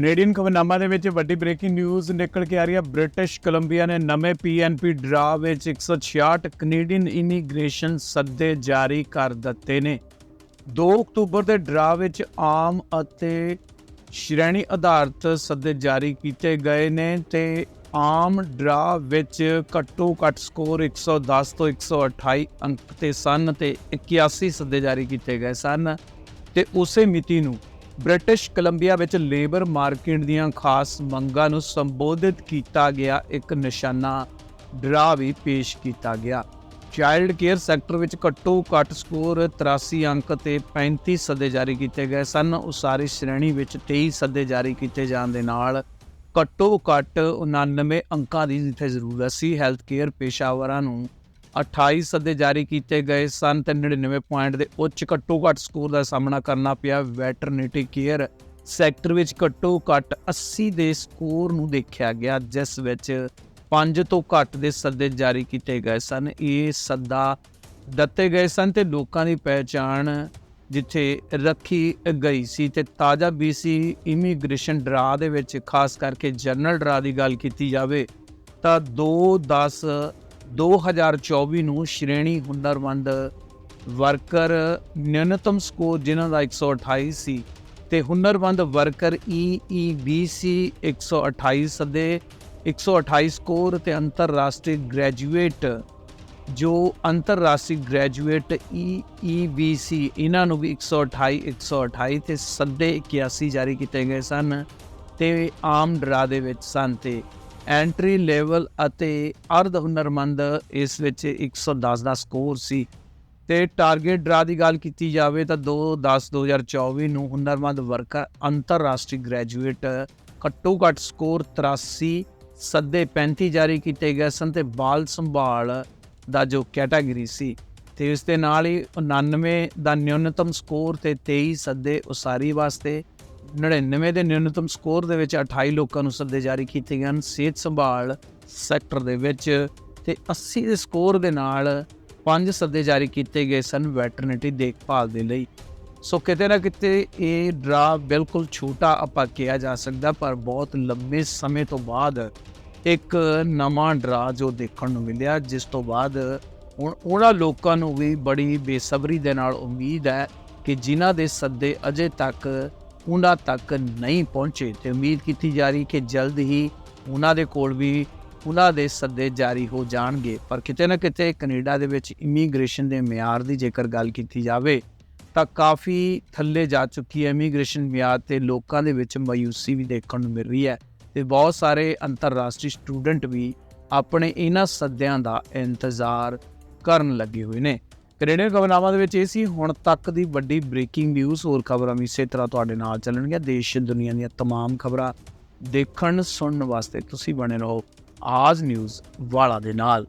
Canadian ਖਬਰਨਾਮਾ ਦੇ ਵਿੱਚ ਵੱਡੀ ਬ੍ਰੇਕਿੰਗ ਨਿਊਜ਼ ਨਿਕਲ ਕੇ ਆ ਰਹੀ ਹੈ। ਬ੍ਰਿਟਿਸ਼ ਕੋਲੰਬੀਆ ਨੇ ਨਵੇਂ ਪੀਐਨਪੀ ਡਰਾ ਵਿੱਚ 166 ਕੈਨੇਡੀਅਨ ਇਮੀਗ੍ਰੇਸ਼ਨ ਸੱਦੇ ਜਾਰੀ ਕਰ ਦਿੱਤੇ ਨੇ। 2 ਅਕਤੂਬਰ ਦੇ ਡਰਾ ਵਿੱਚ ਆਮ ਅਤੇ ਸ਼੍ਰੇਣੀ ਆਧਾਰਿਤ ਸੱਦੇ ਜਾਰੀ ਕੀਤੇ ਗਏ ਨੇ ਤੇ ਆਮ ਡਰਾ ਵਿੱਚ ਘੱਟੋ ਘੱਟ ਸਕੋਰ 110 ਤੋਂ 128 ਅੰਕ ਤੇ ਸਨ ਤੇ 81 ਸੱਦੇ ਜਾਰੀ ਕੀਤੇ ਗਏ ਸਨ ਤੇ ਉਸੇ ਮਿਤੀ ਨੂੰ ਬ੍ਰਿਟਿਸ਼ ਕੋਲੰਬੀਆ ਵਿੱਚ ਲੇਬਰ ਮਾਰਕੀਟ ਦੀਆਂ ਖਾਸ ਮੰਗਾਂ ਨੂੰ ਸੰਬੋਧਿਤ ਕੀਤਾ ਗਿਆ, ਇੱਕ ਨਿਸ਼ਾਨਾ ਡਰਾ ਵੀ ਪੇਸ਼ ਕੀਤਾ ਗਿਆ। ਚਾਈਲਡ ਕੇਅਰ ਸੈਕਟਰ ਵਿੱਚ ਘੱਟੋ ਘੱਟ ਸਕੋਰ 83 ਅੰਕ ਤੇ 35 ਸੱਦੇ ਜਾਰੀ ਕੀਤੇ ਗਏ ਸਨ। ਉਸਾਰੀ ਸ਼੍ਰੇਣੀ ਵਿੱਚ 23 ਸੱਦੇ ਜਾਰੀ ਕੀਤੇ ਜਾਣ ਦੇ ਨਾਲ ਘੱਟੋ ਘੱਟ 99 ਅੰਕਾਂ ਦੀ ਜਿੱਥੇ ਜ਼ਰੂਰਤ ਸੀ, ਹੈਲਥ ਕੇਅਰ ਪੇਸ਼ਾਵਰਾਂ ਨੂੰ 28 ਸੱਦੇ ਜਾਰੀ ਕੀਤੇ ਗਏ ਸਨ ਤੇ 99 ਪੁਆਇੰਟ ਦੇ ਉੱਚ ਘੱਟੋ ਘੱਟ ਸਕੋਰ ਦਾ ਸਾਹਮਣਾ ਕਰਨਾ ਪਿਆ। ਵੈਟਰਨਿਟੀ ਕੇਅਰ ਸੈਕਟਰ ਵਿੱਚ ਘੱਟੋ ਘੱਟ 80 ਦੇ ਸਕੋਰ ਨੂੰ ਦੇਖਿਆ ਗਿਆ, ਜਿਸ ਵਿੱਚ 5 ਤੋਂ ਘੱਟ ਦੇ ਸੱਦੇ ਜਾਰੀ ਕੀਤੇ ਗਏ ਸਨ। ਇਹ ਸੱਦਾ ਦਿੱਤੇ ਗਏ ਸਨ ਤੇ ਲੋਕਾਂ ਦੀ ਪਹਿਚਾਣ ਜਿੱਥੇ ਰੱਖੀ ਗਈ ਸੀ ਤੇ ਤਾਜ਼ਾ BC ਇਮੀਗ੍ਰੇਸ਼ਨ ਡਰਾ ਦੇ ਵਿੱਚ, ਖਾਸ ਕਰਕੇ ਜਨਰਲ ਡਰਾ ਦੀ ਗੱਲ ਕੀਤੀ ਜਾਵੇ ਤਾਂ 2 10 2024 ਨੂੰ ਸ਼੍ਰੇਣੀ ਹੁਨਰਮੰਦ ਵਰਕਰ ਨਿਊਨਤਮ ਸਕੋਰ ਜਿਨ੍ਹਾਂ ਦਾ 128 ਸੀ ਤੇ ਹੁਨਰਮੰਦ ਵਰਕਰ E EEBC 128 ਸਦੇ 128 ਸਕੋਰ ਤੇ ਅੰਤਰਰਾਸ਼ਟਰੀ ਗ੍ਰੈਜੂਏਟ, ਜੋ ਅੰਤਰਰਾਸ਼ਟਰੀ ਗ੍ਰੈਜੂਏਟ E EEBC ਇਹਨਾਂ ਨੂੰ ਵੀ 128 128 ਤੇ ਸੱਦੇ 81 ਜਾਰੀ ਕੀਤੇ ਗਏ ਸਨ ਤੇ ਆਮ ਡਰਾ ਦੇ ਵਿੱਚ ਸਨ ਤੇ ਐਂਟਰੀ ਲੈਵਲ ਅਤੇ ਅਰਧ ਹੁਨਰਮੰਦ, ਇਸ ਵਿੱਚ 110 ਦਾ ਸਕੋਰ ਸੀ। ਤੇ ਟਾਰਗੇਟ ਡਰਾ ਦੀ ਗੱਲ ਕੀਤੀ ਜਾਵੇ ਤਾਂ 2 10 2024 ਨੂੰ ਹੁਨਰਮੰਦ ਵਰਕਰ ਅੰਤਰਰਾਸ਼ਟਰੀ ਗ੍ਰੈਜੂਏਟ ਘੱਟੋ ਘੱਟ ਸਕੋਰ 83 ਸੱਦੇ 35 ਜਾਰੀ ਕੀਤੇ ਗਏ ਸਨ ਤੇ ਬਾਲ ਸੰਭਾਲ ਦਾ ਜੋ ਕੈਟਾਗਰੀ ਸੀ ਤੇ ਇਸ ਦੇ ਨਾਲ ਹੀ 99 ਦਾ ਨਿਊਨਤਮ ਸਕੋਰ ਤੇ 23 ਸੱਦੇ ਉਸਾਰੀ ਵਾਸਤੇ 99 ਦੇ ਨਿਊਨਤਮ ਸਕੋਰ ਦੇ ਵਿੱਚ 28 ਲੋਕਾਂ ਨੂੰ ਸੱਦੇ ਜਾਰੀ ਕੀਤੇ ਗਏ ਹਨ। ਸਿਹਤ ਸੰਭਾਲ ਸੈਕਟਰ ਦੇ ਵਿੱਚ ਤੇ 80 ਦੇ ਸਕੋਰ ਦੇ ਨਾਲ ਪੰਜ ਸੱਦੇ ਜਾਰੀ ਕੀਤੇ ਗਏ ਸਨ ਵੈਟਰਨਿਟੀ ਦੇਖਭਾਲ ਦੇ ਲਈ। ਸੋ ਕਿਤੇ ਨਾ ਕਿਤੇ ਇਹ ਡਰਾ ਬਿਲਕੁਲ ਛੋਟਾ ਆਪਾਂ ਕਿਹਾ ਜਾ ਸਕਦਾ, ਪਰ ਬਹੁਤ ਲੰਬੇ ਸਮੇਂ ਤੋਂ ਬਾਅਦ ਇੱਕ ਨਵਾਂ ਡਰਾ ਜੋ ਦੇਖਣ ਨੂੰ ਮਿਲਿਆ, ਜਿਸ ਤੋਂ ਬਾਅਦ ਹੁਣ ਉਹਨਾਂ ਲੋਕਾਂ ਨੂੰ ਵੀ ਬੜੀ ਬੇਸਬਰੀ ਦੇ ਨਾਲ ਉਮੀਦ ਹੈ ਕਿ ਜਿਨ੍ਹਾਂ ਦੇ ਸੱਦੇ ਅਜੇ ਤੱਕ ਉਹਨਾਂ ਤੱਕ ਨਹੀਂ ਪਹੁੰਚੇ ਤੇ ਉਮੀਦ ਕੀਤੀ ਜਾ ਰਹੀ ਕਿ ਜਲਦ ਹੀ ਉਹਨਾਂ ਦੇ ਕੋਲ ਵੀ ਉਹਨਾਂ ਦੇ ਸੱਦੇ ਜਾਰੀ ਹੋ ਜਾਣਗੇ। ਪਰ ਕਿਤੇ ਨਾ ਕਿਤੇ ਕੈਨੇਡਾ ਦੇ ਵਿੱਚ ਇਮੀਗ੍ਰੇਸ਼ਨ ਦੇ ਮਿਆਰ ਦੀ ਜੇਕਰ ਗੱਲ ਕੀਤੀ ਜਾਵੇ, ਤਾਂ ਕਾਫੀ ਥੱਲੇ ਜਾ ਚੁੱਕੀ ਹੈ ਇਮੀਗ੍ਰੇਸ਼ਨ ਮਿਆਰ ਤੇ ਲੋਕਾਂ ਦੇ ਵਿੱਚ ਮਾਯੂਸੀ ਵੀ ਦੇਖਣ ਨੂੰ ਮਿਲ ਰਹੀ ਹੈ ਤੇ ਬਹੁਤ ਸਾਰੇ ਅੰਤਰਰਾਸ਼ਟਰੀ ਸਟੂਡੈਂਟ ਵੀ ਆਪਣੇ ਇਹਨਾਂ ਸੱਦਿਆਂ ਦਾ ਇੰਤਜ਼ਾਰ ਕਰਨ ਲੱਗੇ ਹੋਏ ਨੇ। ਕੈਨੇਡੀਅਨ ਖਬਰਨਾਮਾ ਦੇ ਵਿੱਚ ਇਹ ਸੀ ਹੁਣ ਤੱਕ ਦੀ ਵੱਡੀ ਬ੍ਰੇਕਿੰਗ ਨਿਊਜ਼ ਹੋਰ ਖਬਰਾਂ ਵੀ ਇਸੇ ਤਰ੍ਹਾਂ ਤੁਹਾਡੇ ਨਾਲ ਚੱਲਣਗੀਆਂ ਦੇਸ਼ ਦੁਨੀਆ ਦੀਆਂ तमाम ਖਬਰਾਂ ਦੇਖਣ ਸੁਣਨ ਵਾਸਤੇ ਤੁਸੀਂ ਬਣੇ ਰਹੋ ਆਜ ਨਿਊਜ਼ ਵਾਲਾ ਦੇ ਨਾਲ